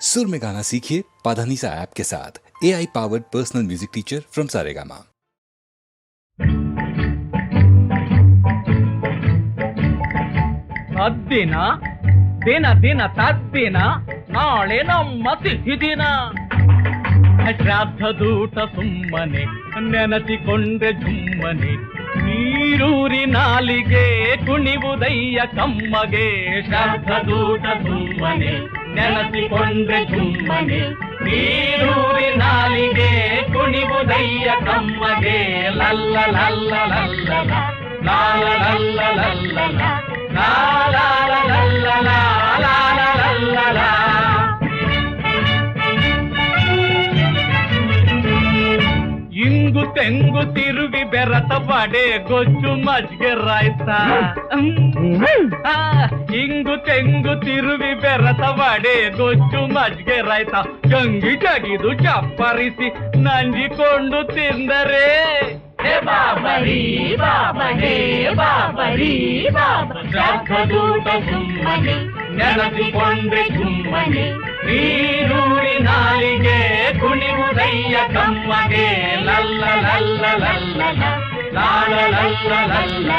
सुर में गाना सीखिए पाधानीसा ऐप के साथ A I powered personal music teacher from Saregama ಸದ್ದಿನ ದಿನ ದಿನ ತದ್ದಿನ ನಾಳೆ ನಮ್ಮ ತಿಥಿ ದಿನ ಶ್ರಾದ್ದದೂಟ ಸುಮ್ಮನೆ ನೆನಸಿಕೊಂಡ್ರೆ ಜುಮ್ಮನೆ ನೀರೂರಿ ನಾಲಿಗೆ ಕುಣಿವುದಯ್ಯ ಕಮ್ಮಗೆ ಶ್ರಾದ್ದದೂಟ ಸುಮ್ಮನೆ ನೆನಸಿಕೊಂಡ್ರೆ ಜುಮ್ಮನೆ ನೀರೂರಿ ನಾಲಿಗೆ ಕುಣಿವುದಯ್ಯ ಕಮ್ಮಗೆ ಲಲ್ಲ ಲಲ್ಲ ಲಲ್ಲ ಲಾಲ ಲಲ್ಲ ಲಲ್ಲ ಲಾಲ ಲಲ್ಲ ಇಂಗು ತೆಂಗು ತಿರುವಿ ಬೆರತ ಬಡೆ ಗೊಜ್ಜು ಮಜ್ಗೆ ರಾಯ್ತ ಆ, ಇಂಗು ತೆಂಗು ತಿರುವಿ ಬೆರತ ಬಡೆ ಗೊಜ್ಜು ಮಜ್ಗೆ ರಾಯ್ತ ಜಂಗಿ ಜಗಿದು ಚಪ್ಪರಿಸಿ ನಂಜಿಕೊಂಡು ತಿಂದರೆ ಹೇ ಬಾಬರಿ ಬಾಬರೇ ಬಾಬರಿ ಶ್ರಾದ್ದದೂಟ ಸುಮ್ಮನೆ ನೀರೂರಿ ನಾಲಿಗೆ ಕುಣಿವುದಯ್ಯ ಕಮ್ಮಗೆ ಲಲ್ಲ ಲಲ್ಲ ಲಲ್ಲ ಲಾಲ ಲಲ್ಲ ಲಲ್ಲ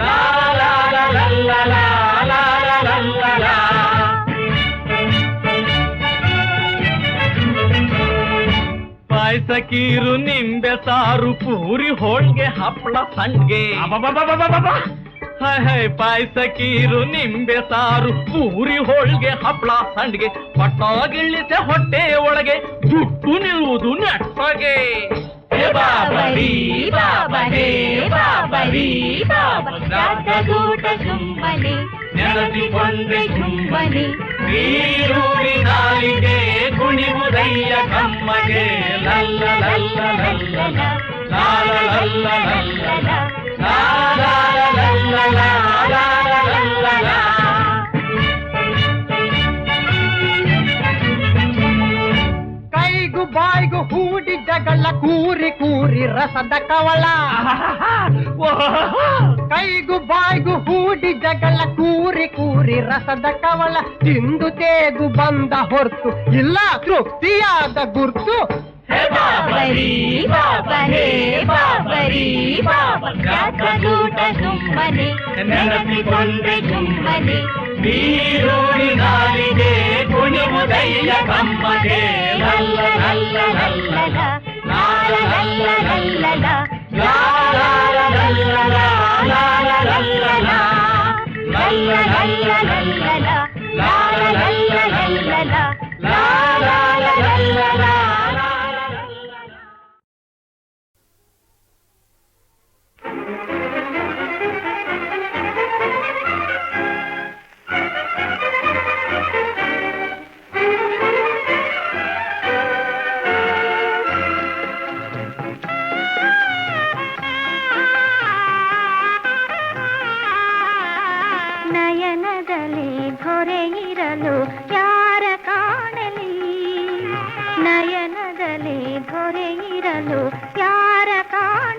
ಲಾಲ ಲಲ್ಲ ಲಾಲ ಲಲ್ಲ ಪಾಯಸ ಕೀರು ನಿಂಬೆ ಸಾರು ಪೂರಿ ಹೋಳ್ಗೆ ಹಪ್ಪಳ ಸಂಡ್ಗೆ ಹೈ ಹೈ ಪಾಯಸ ಕೀರು ನಿಂಬೆ ಸಾರು ಪೂರಿ ಹೋಳ್ಗೆ ಹಪ್ಪಳ ಸಂಡ್ಗೆ ಪಟ್ಟಾಗಿಳಿಸೆ ಹೊಟ್ಟೆ ಒಳಗೆ ಜುಟ್ಟು ನಿಲ್ಲುವುದು ನೆಟ್ಟಗೆ ಹೇ ಬಾಬರಿ ಬಾಬರೇ ಬಾಬರಿ ಬಾಬ ಶ್ರಾದ್ದದೂಟ ಸುಮ್ಮನೆ ನೆನೆಸಿಕೊಂಡ್ರೆ ಸುಮ್ಮನೆ ನೀರೂರಿ ನಾಲಿಗೆ ಕುಣಿವುದಯ್ಯ ಕಮ್ಮಗೆ ಲಲ್ಲ ಲಲ್ಲ ಲಲ್ಲ ಲಾಲ ಲಲ್ಲ ಲಲ್ಲ ಲಾಲ ಲಲ್ಲ ಲಾಲ ಲಲ್ಲ ಕೈಗು ಬಾಯ್ಗು ಹೂಡಿ ಜಗಳ ಕೂರಿ ಕೂರಿ ರಸದ ಕವಳ. ಕೈಗು ಬಾಯ್ಗು ಹೂಡಿ ಜಗಳ ಕೂರಿ ಕೂರಿ ರಸದ ಕವಳ. ತಿಂದು ತೇಗು ಬಂದ ಹೊರ್ತು ಇಲ್ಲ, ತೃಪ್ತಿಯಾದ ಗುರ್ತು ಹೇ ಬಾಬರಿ ಬಾಬರೇ ಬಾಬರಿ ಬಾಬ ಶ್ರಾದ್ದದೂಟ ಸುಮ್ಮನೆ ನೆನಪಿಕೊಂಡ್ರೆ ಸುಮ್ಮನೆ ನೀರೂರಿ ನಾಲಿಗೆ ಕುಣಿವುದಯ್ಯ ಕಮ್ಮಗೆ ಲಲ್ಲ ಲಲ್ಲ ಲಲ್ಲ ಲಾಲ ಲಲ್ಲ ಲಲ್ಲ ಲಾಲ ಲಲ್ಲ ಲಾಲ ಲಲ್ಲ ಲಲ್ಲ ಲಲ್ಲ ಲಲ್ಲ ನಯನದಲ್ಲಿ ಭೊರೆಯಿರಲು ಯಾರ ಕಾಣಲಿ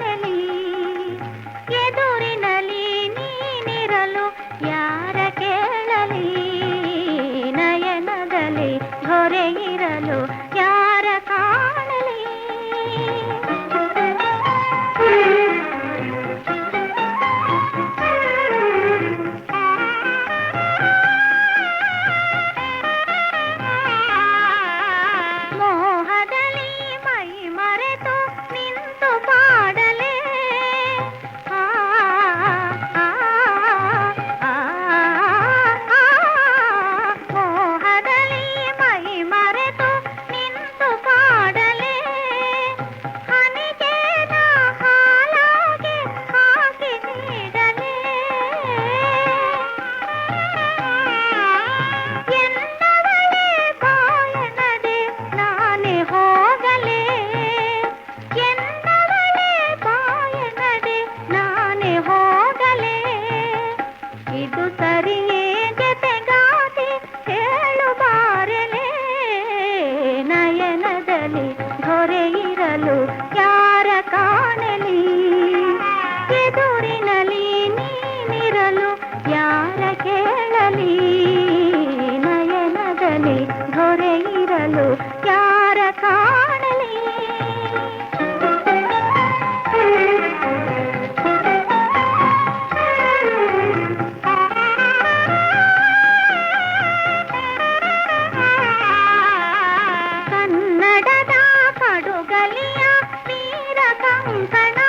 你在哪？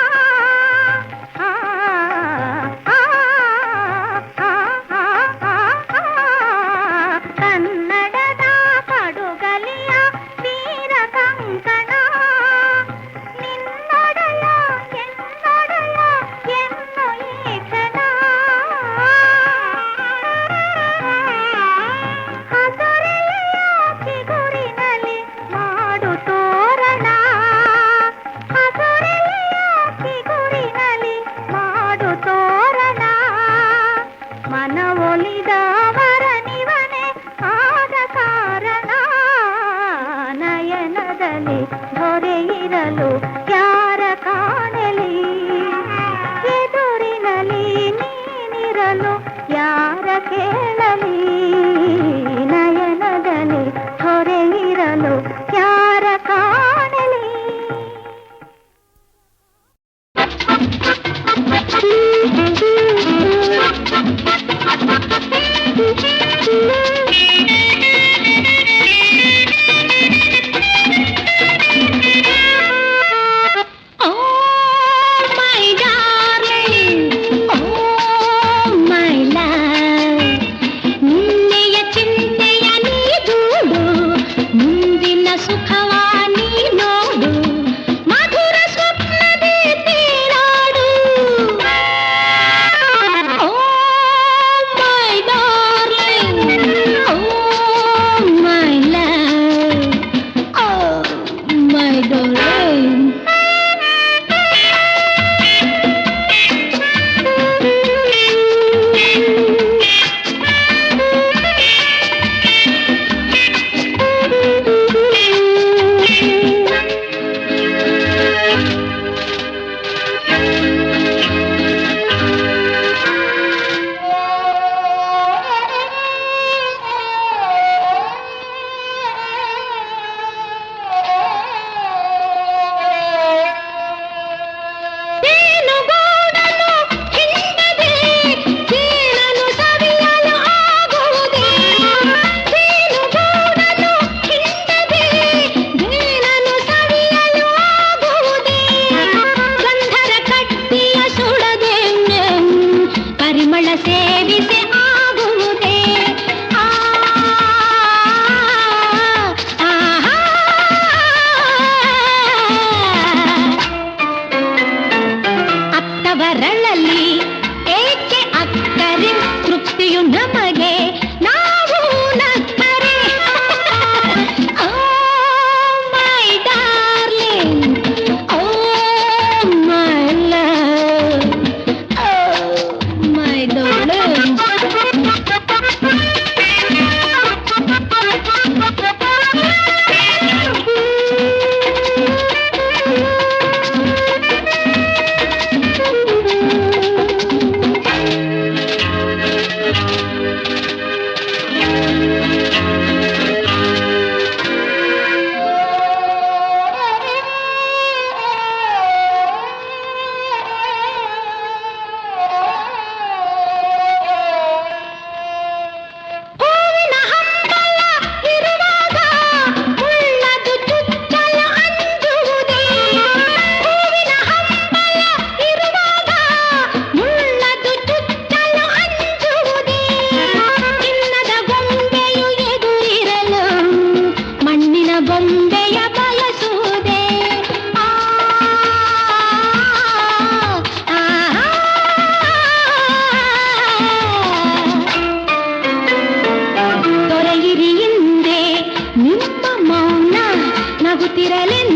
ನಗುತ್ತಿರಲೆಂದಿಗೂ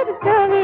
कर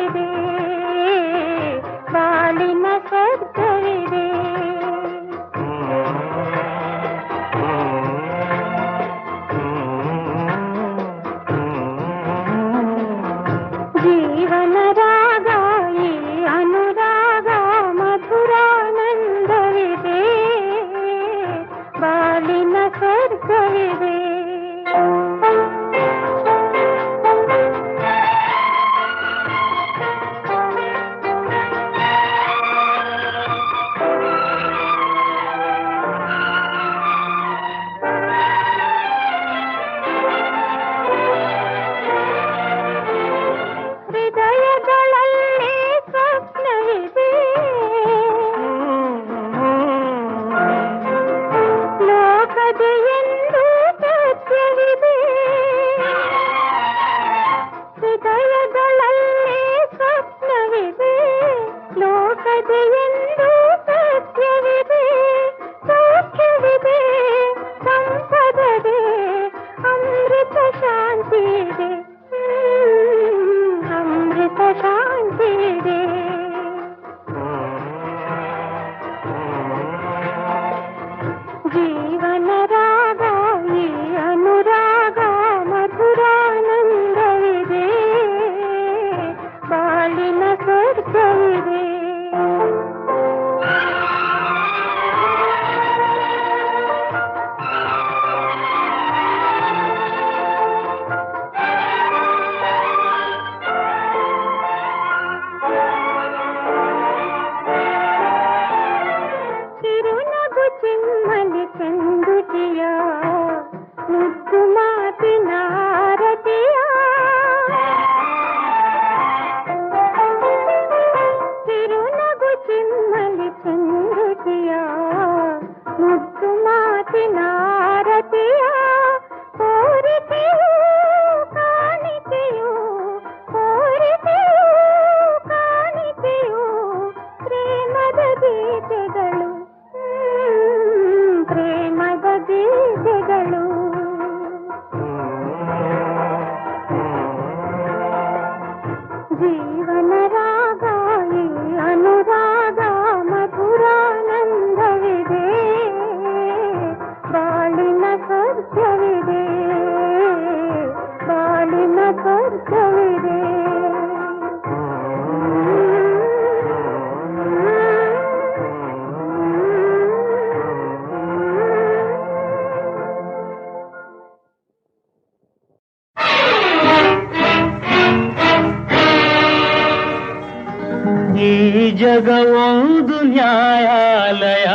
ಜಗವೊಂದು ನ್ಯಾಯಾಲಯ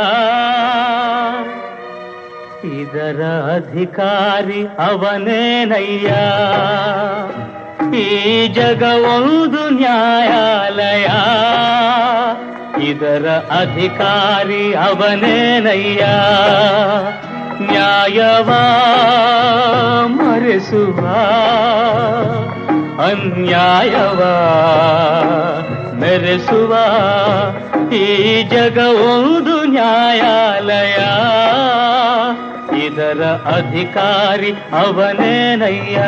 ಇದರ ಅಧಿಕಾರಿ ಅವನೇನಯ್ಯ ಈ ಜಗವೊಂದು ನ್ಯಾಯಾಲಯ ಇದರ ಅಧಿಕಾರಿ ಅವನೇನಯ್ಯ ನ್ಯಾಯವ ಮರೆಸುವ ಅನ್ಯಾಯವ ಮೆರೆಸುವ ಈ ಜಗವೊಂದು ನ್ಯಾಯಾಲಯ ಇದರ ಅಧಿಕಾರಿ ಅವನೇನಯ್ಯ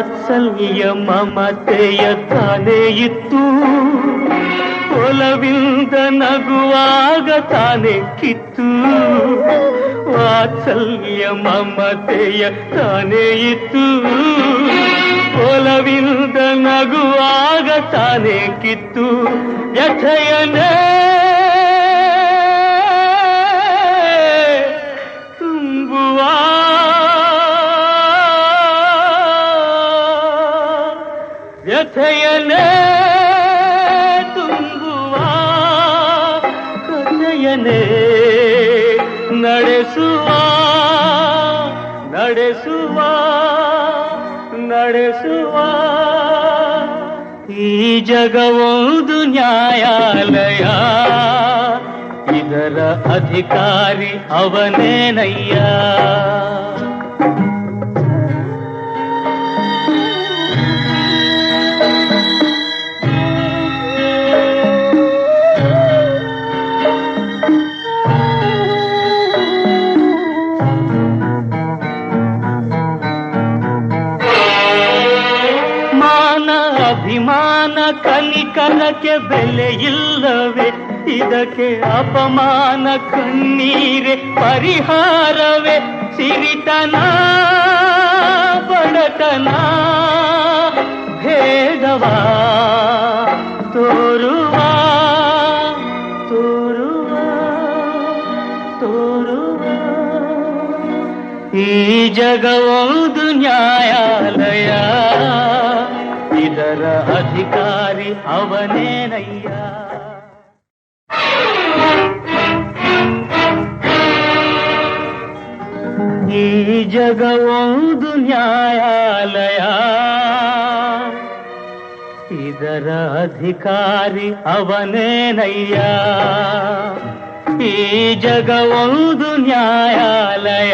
ವಾತ್ಸಲ್ಯ ಮಮತೆಯ ತಾನೇ ಇತ್ತು. ಒಲವಿಂದ ನಗುವಾಗ ತಾನೇ ಕಿತ್ತು. ವಾತ್ಸಲ್ಯ ಮಮತೆಯ ತಾನೇ ಇತ್ತು. ಒಲವಿಂದ ನಗುವಾಗ ತಾನೇ ಕಿತ್ತು. ವ್ಯಥೆಯನೇ ತುಂಬುವ ವ್ಯಥೆಯನೇ ತುಂಬುವ ಕಥೆಯನೇ ನಡೆಸುವ ನಡೆಸುವ ನಡೆಸುವ. ಈ ಜಗವೊಂದು ನ್ಯಾಯಾಲಯ ಇದರ ಅಧಿಕಾರಿ ಅವನೇನಯ್ಯ? ಅಭಿಮಾನ ಕನಿಕನಕ್ಕೆ ಬೆಲೆ ಇಲ್ಲವೇ? ಇದಕ್ಕೆ ಅಪಮಾನ ಕಣ್ಣೀರೆ ಪರಿಹಾರವೇ? ಸಿರಿತನ, ಬಡತನ, ಭೇದವ, ತೋರುವ ತೋರುವ ತೋರುವ. ಈ ಜಗವೊಂದು ನ್ಯಾಯಾಲಯ. ಇದರ ಅಧಿಕಾರಿ ಅವನೇನಯ್ಯ ಈ ಜಗವೊಂದು ನ್ಯಾಯಾಲಯ ಇದರ ಅಧಿಕಾರಿ ಅವನೇನಯ್ಯ ಈ ಜಗವೊಂದು ನ್ಯಾಯಾಲಯ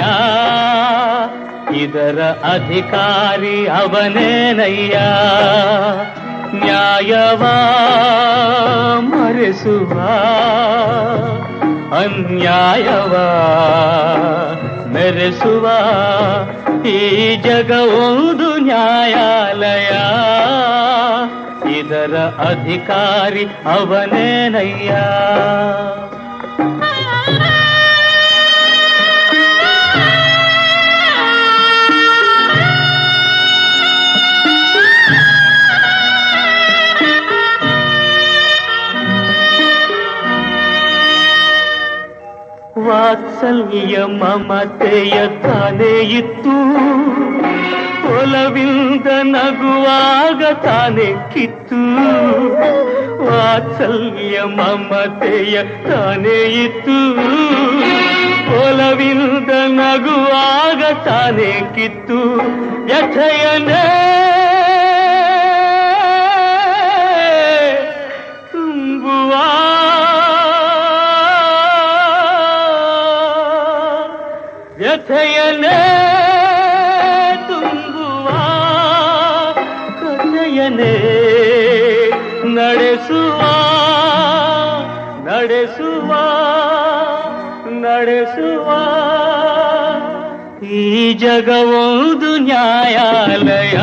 ಇದರ ಅಧಿಕಾರಿ ಅವನೇನಯ್ಯ ನ್ಯಾಯವ ಮರೆಸುವ ಅನ್ಯಾಯವ ಮೆರೆಸುವ ಈ ಜಗವೊಂದು ನ್ಯಾಯಾಲಯ ಇದರ ಅಧಿಕಾರಿ ಅವನೇನಯ್ಯ ವಾತ್ಸಲ್ಯ ಮಮತೆಯ ತಾನೇ ಇತ್ತು. ಒಲವಿಂದ ನಗುವಾಗ ತಾನೇ ಕಿತ್ತು. ವಾತ್ಸಲ್ಯ ಮಮತೆಯ ತಾನೇ ಇತ್ತು. ಒಲವಿಂದ ನಗುವಾಗ ತಾನೇ ಕಿತ್ತು. ವ್ಯಥೆಯನೇ ವ್ಯಥೆಯನೇ ತುಂಬುವ ಕಥೆಯನೇ ನಡೆಸುವ ನಡೆಸುವ ನಡೆಸುವ. ಈ ಜಗವೊಂದು ನ್ಯಾಯಾಲಯ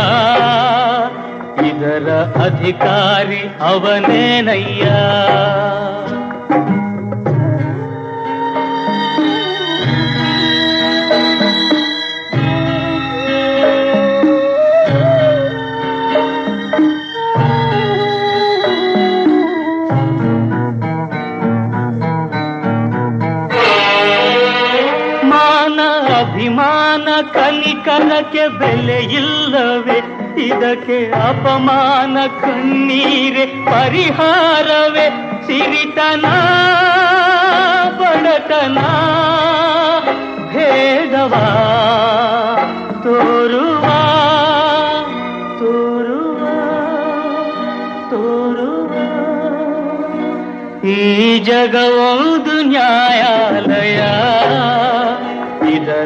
ಇದರ ಅಧಿಕಾರಿ ಅವನೇನಯ್ಯ? ಕನಿಕರಕ್ಕೆ ಬೆಲೆ ಇಲ್ಲವೇ? ಇದಕ್ಕೆ ಅಪಮಾನ ಕಣ್ಣೀರೆ ಪರಿಹಾರವೇ? ಸಿರಿತನ, ಬಡತನ, ಭೇದವ, ತೋರುವ ತೋರುವ ತೋರುವ. ಈ ಜಗವೊಂದು ನ್ಯಾಯಾಲಯ.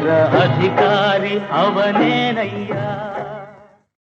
అధికారి అవనేనయ్యా.